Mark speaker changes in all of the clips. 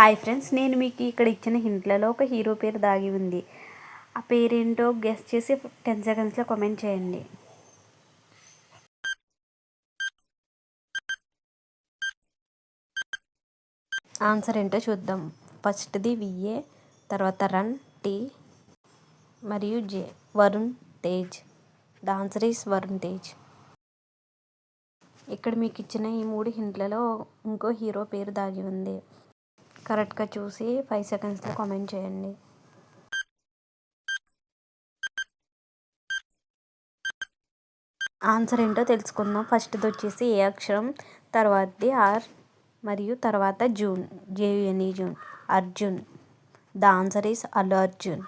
Speaker 1: Hi friends నేను మీకు ఇక్కడ ఇచ్చిన హింట్లలో ఒక హీరో పేరు దాగి ఉంది. ఆ పేరేంటో గెస్ చేసి టెన్ సెకండ్స్లో కామెంట్ చేయండి. ఆన్సర్ ఏంటో చూద్దాం. ఫస్ట్ది విఏ తర్వాత రన్ టీ మరియు J Varun Tej the answer is Varun Tej ఇక్కడ మీకు ఇచ్చిన ఈ మూడు హింట్లలో ఇంకో హీరో పేరు దాగి ఉంది. కరెక్ట్గా చూసి ఫైవ్ సెకండ్స్లో కామెంట్ చేయండి. ఆన్సర్ ఏంటో తెలుసుకుందాం. ఫస్ట్ది వచ్చేసి ఏ అక్షరం తర్వాతది ఆర్ మరియు తర్వాత June జేయుని June Arjun. The answer is Allu Arjun.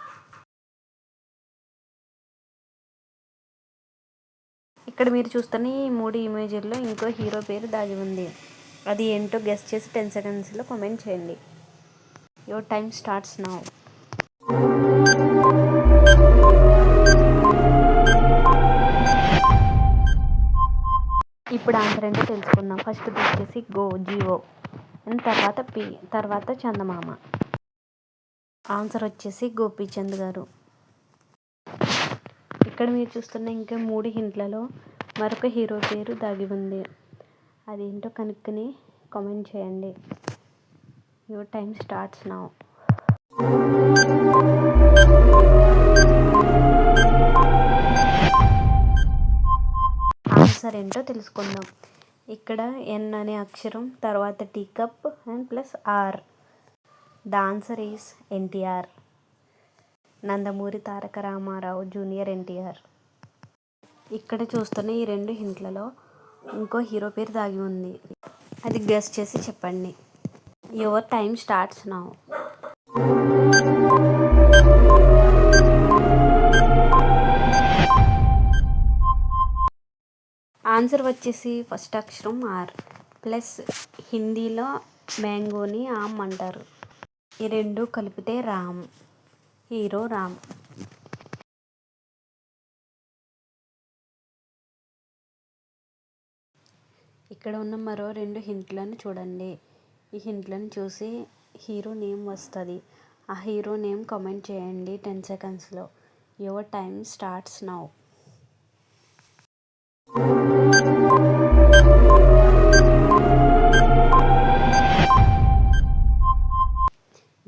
Speaker 1: ఇక్కడ మీరు చూస్తున్న ఈ మూడు ఇమేజ్ల్లో ఇంకో హీరో పేరు దాగి ఉంది. అది ఏంటో గెస్ట్ చేసి టెన్ సెకండ్స్లో కామెంట్ చేయండి. యువర్ టైం స్టార్ట్స్ నౌ ఇప్పుడు ఆన్సర్ ఏంటో తెలుసుకుందాం. ఫస్ట్ వచ్చేసి గో జియో అండ్ తర్వాత పి తర్వాత చందమామ. ఆన్సర్ వచ్చేసి గోపీచంద్ గారు. ఇక్కడ మీరు చూస్తున్న ఇంకా మూడు హింట్లలో మరొక హీరో పేరు దాగి ఉంది. అదేంటో కనుక్కుని కామెంట్ చేయండి. Your time starts now. Answer ఏంటో తెలుసుకుందాం. ఇక్కడ ఎన్ అనే అక్షరం తర్వాత tea cup and plus R the answer is NTR Nandamuri Taraka Ramarao junior NTR ఇక్కడ చూస్తున్న ఈ రెండు హింట్లలో ఇంకో హీరో పేరు దాగి ఉంది. అది గెస్ చేసి చెప్పండి. Your time starts now. Answer వచ్చేసి ఫస్ట్ అక్షరం ఆర్ ప్లస్ హిందీలో మ్యాంగోని ఆమ్ అంటారు. ఈ రెండు కలిపితే రామ్. హీరో రామ్. ఇక్కడ ఉన్న మరో రెండు హింట్లను చూడండి. ఈ హింట్లను చూసి హీరో నేమ్ వస్తుంది. ఆ హీరో నేమ్ కామెంట్ చేయండి టెన్ సెకండ్స్లో. Your time starts now.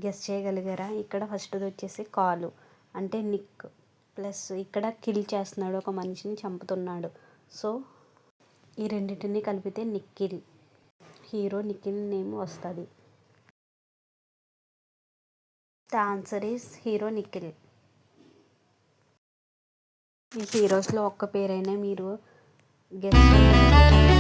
Speaker 1: Guess చేయగలిగారా? ఇక్కడ ఫస్ట్ది వచ్చేసి కాలు. అంటే నిక్ ప్లస్ ఇక్కడ కిల్ చేస్తున్నాడు ఒక మనిషిని చంపుతున్నాడు. సో ఈ రెండింటిని కలిపితే నిఖిల్ హీరో నిఖిల్ నేమ్ వస్తుంది. The answer is hero Nikhil. ఈ హీరోస్లో ఒక్క పేరైనా మీరు గెస్ట్